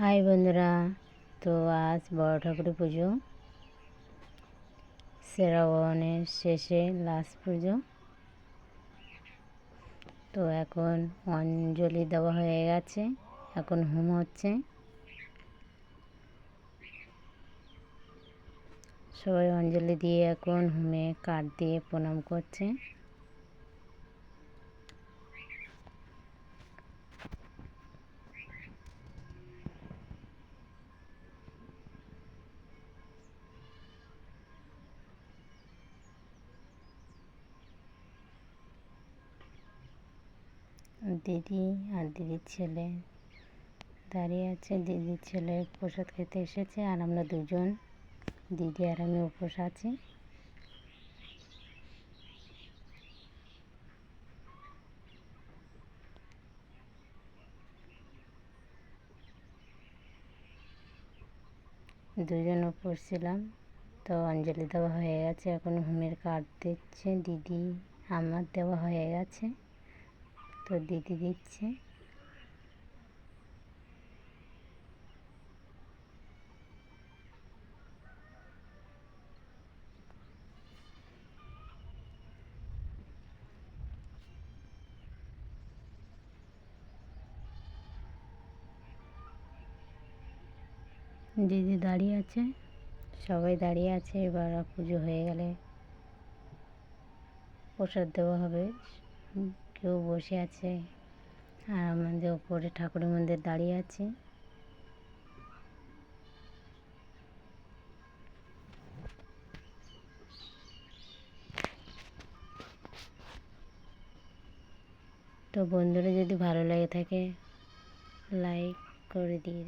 High বন্ধুরা, তো আজ বড় ঠাকুরের পুজো। শ্রাবণের শেষে লাস্ট পুজো। তো এখন অঞ্জলি দেওয়া হয়ে গেছে, এখন হোম হচ্ছে। সবাই অঞ্জলি দিয়ে এখন হোমে কাঠ দিয়ে প্রণাম করছে। দিদি আর দিদির ছেলে দাঁড়িয়ে আছে। দিদির ছেলে প্রসাদ খেতে এসেছে আর আমরা দুজন, দিদি আর আমি উপোস আছি। দুজন উপোস ছিলাম, তো অঞ্জলি দেওয়া হয়ে গেছে। এখন হোমের কার্ড দিচ্ছে, দিদি, আমার দেওয়া হয়ে গেছে। তো দিদি দিচ্ছে। দিদি দাঁড়িয়ে আছে। সবাই দাঁড়িয়ে আছে, এবার পুজো হয়ে গেলে প্রসাদ দেওয়া হবে। কেউ বসে আছে আর আমাদের ওপরে ঠাকুরের মন্দির দাঁড়িয়ে আছে। তো বন্ধুরা যদি ভালো লাগে থাকে লাইক করে দিয়ে